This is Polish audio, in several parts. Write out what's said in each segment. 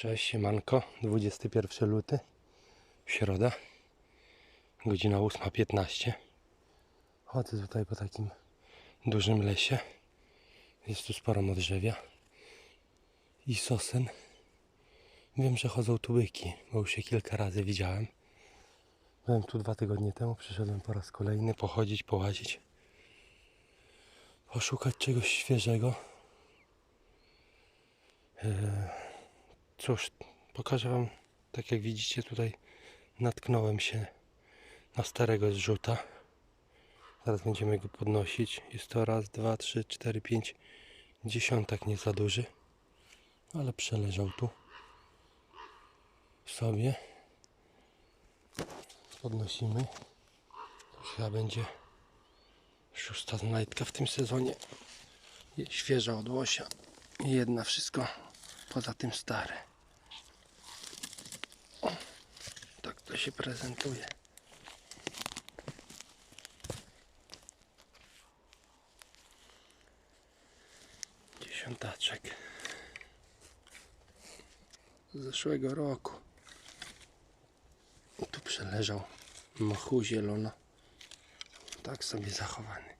Cześć, siemanko, 21 luty, środa, godzina 8.15. Chodzę tutaj po takim dużym lesie. Jest tu sporo modrzewia i sosen. Wiem, że chodzą tu byki, bo już się kilka razy widziałem. Byłem tu dwa tygodnie temu, przyszedłem po raz kolejny pochodzić, połazić. Poszukać czegoś świeżego. Cóż, pokażę Wam, tak jak widzicie tutaj natknąłem się na starego zrzuta. Zaraz będziemy go podnosić. Jest to raz, dwa, trzy, cztery, pięć dziesiątek nie za duży, ale przeleżał tu sobie. Podnosimy. To chyba będzie szósta znajdka w tym sezonie. Świeża od łosia. Jedna wszystko poza tym stare. O, tak to się prezentuje. Dziesiątaczek. Z zeszłego roku. Tu przeleżał mchu zielono. Tak sobie zachowany.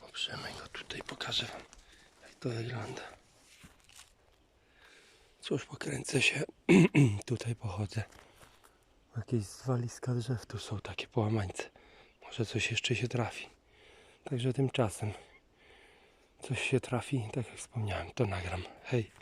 Oprzemy pokażę Wam jak to wygląda. Cóż, pokręcę się, tutaj pochodzę. Jakieś zwaliska drzew tu są takie połamańce. Może coś jeszcze się trafi. Także tymczasem coś się trafi, tak jak wspomniałem, to nagram. Hej!